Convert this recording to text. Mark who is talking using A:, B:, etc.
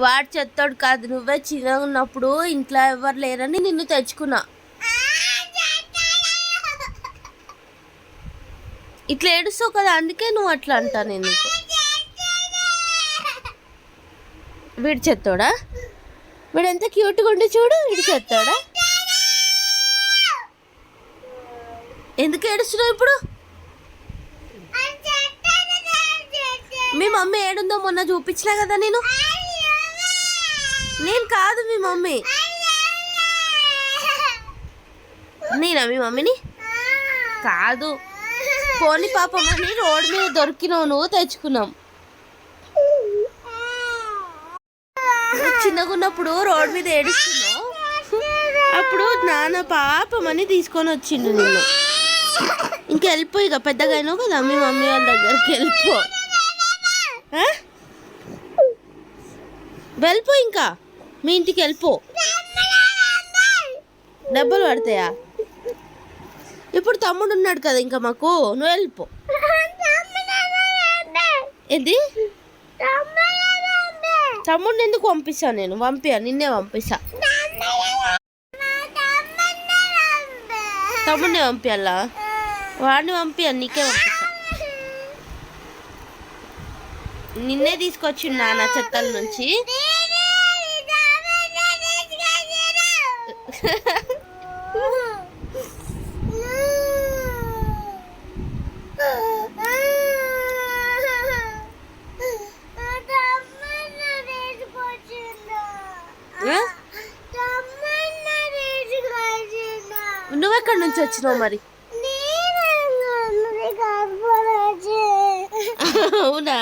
A: వాడు చెత్తోడు కాదు నువ్వే చిన్నగా ఉన్నప్పుడు ఇంట్లో ఎవరు లేరని నిన్ను తెచ్చుకున్నా. ఇట్లా ఏడుస్తావు కదా అందుకే నువ్వు అట్లా అంటా నేను నీకు. వీడు చెత్తోడా వీడు ఎంత క్యూట్గా ఉండి చూడు వీడు చెత్తోడా ఎందుకు ఏడుస్తున్నావు ఇప్పుడు? మీ మమ్మీ ఏడుందో మొన్న చూపించినా కదా నేను. నేను కాదు మీ మమ్మీ. నేనా మీ మమ్మీని? కాదు. పోని పాపం అని రోడ్ మీద దొరికినావు నువ్వు తెచ్చుకున్నాం. చిన్నగున్నప్పుడు చిన్నగా ఉన్నప్పుడు రోడ్ మీద ఏడుస్తున్నావు? అప్పుడు నాన్న పాపం అని తీసుకొని వచ్చిండు నేను. ఇంకెళ్ళిపోయి ఇక పెద్దగా అయినావు కదా మీ మమ్మీ వాళ్ళ దగ్గరికి వెళ్ళిపో. వెళ్ళిపో ఇంకా. మీ ఇంటికి వెళ్ళిపో. డబ్బులు పడతాయా? ఇప్పుడు తమ్ముడు ఉన్నాడు కదా ఇంకా మాకు. నువ్వు వెళ్ళిపో. ఏంది? తమ్ముడిని ఎందుకు పంపిస్తాను నేను? పంపియా నిన్నే పంపిస్తా. తమ్ముడిని పంపియాలా? వాడిని పంపియా నీకే పంపిస్తా. నిన్నే తీసుకొచ్చి నాన్న చెత్తల నుంచి. నువ్వెక్కడి నుంచి వచ్చినావు మరి? అవునా?